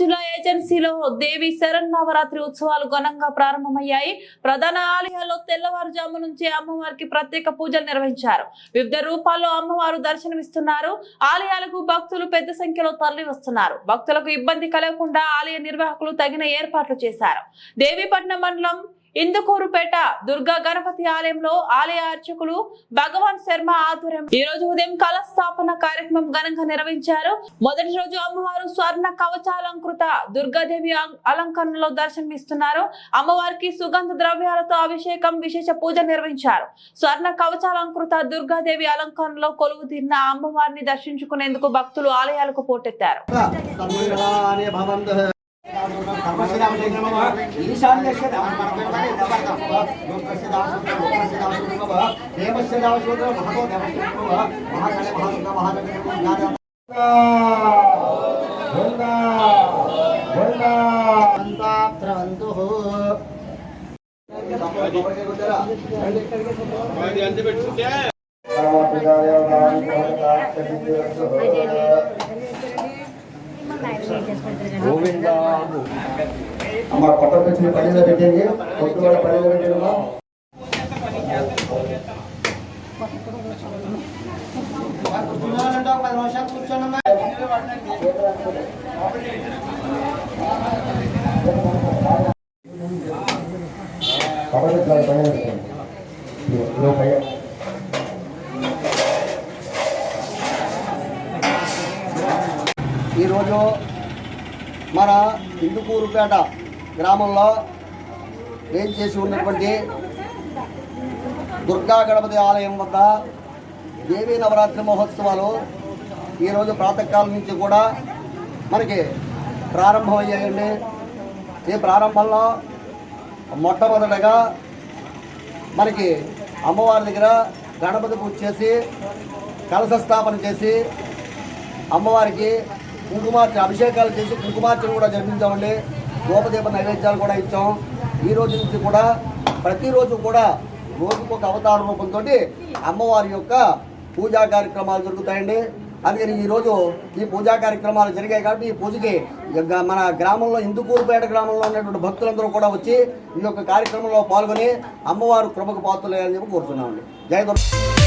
జీవీఎంసీలో దేవి శరన్నవరాత్రి ఉత్సవాలు ఘనంగా ప్రారంభమయ్యాయి. ప్రధాన ఆలయాల్లో తెల్లవారుజాము నుంచి అమ్మవారికి ప్రత్యేక పూజలు నిర్వహించారు. వివిధ రూపాల్లో అమ్మవారు దర్శనమిస్తున్నారు. ఆలయాలకు భక్తులు పెద్ద సంఖ్యలో తరలి వస్తున్నారు భక్తులకు ఇబ్బంది కలగకుండా ఆలయ నిర్వాహకులు తగిన ఏర్పాట్లు చేశారు. దేవీపట్నం మండలం ఇందుకూరుపేట దుర్గా గణపతి ఆలయంలో ఆలయ అర్చకులు భగవాన్ శర్మ ఆధ్వర్యం. ఈ రోజు ఉదయం కలస్థాపన కార్యక్రమం ఘనంగా నిర్వహించారు. మొదటి రోజు అమ్మవారు స్వర్ణ కవచాలంకృత దుర్గాదేవి అలంకరణలో దర్శనమిస్తున్నారు అమ్మవారికి సుగంధ ద్రవ్యాలతో అభిషేకం విశేష పూజ నిర్వహించారు. స్వర్ణ కవచాలంకృత దుర్గాదేవి అలంకరణలో కొలువు తీరిన అమ్మవారిని దర్శించుకునేందుకు భక్తులు ఆలయాలకు పోటెత్తారు. తన్మయలానే భవంతు ఈశాన్యస్య దామపరమేణి దవర్తం లోకస్య దామసుత్ర లోకస్య దామసుత్ర దేవస్య గోవింద. అమ్మ కొత్త వచ్చిన పనిలో పెట్టండి కొత్త కూడా పల్లెలో పెట్టండి పది నిమిషాలు కూర్చోనమ్మా కబడ్డీ ఈరోజు మన ఇందుకూరుపేట గ్రామంలో ఏం చేసి ఉన్నటువంటి దుర్గా గణపతి ఆలయం వద్ద దేవీ నవరాత్రి మహోత్సవాలు ఈరోజు ప్రాతకాలం నుంచి కూడా మనకి ప్రారంభమయ్యాయండి. ఈ ప్రారంభంలో మొట్టమొదటగా మనకి అమ్మవారి దగ్గర గణపతి పూజ చేసి కలశ స్థాపన చేసి అమ్మవారికి కుంకుమార్చన అభిషేకాలు చేసి కుంకుమార్చన కూడా జరిపించామండి. గోపదీప నైవేద్యాలు కూడా ఇచ్చాం. ఈ రోజు నుంచి కూడా ప్రతిరోజు కూడా రోజుకు ఒక అవతార రూపంతో అమ్మవారి యొక్క పూజా కార్యక్రమాలు జరుగుతాయండి. అందుకని ఈరోజు ఈ పూజా కార్యక్రమాలు జరిగాయి కాబట్టి ఈ పూజకి మన గ్రామంలో ఇందుకూరుపేట గ్రామంలో ఉన్నటువంటి భక్తులందరూ కూడా వచ్చి ఈ యొక్క కార్యక్రమంలో పాల్గొని అమ్మవారు కృపకు పాత్రలేయాలని చెప్పి కోరుతున్నామండి. జయదుర్గా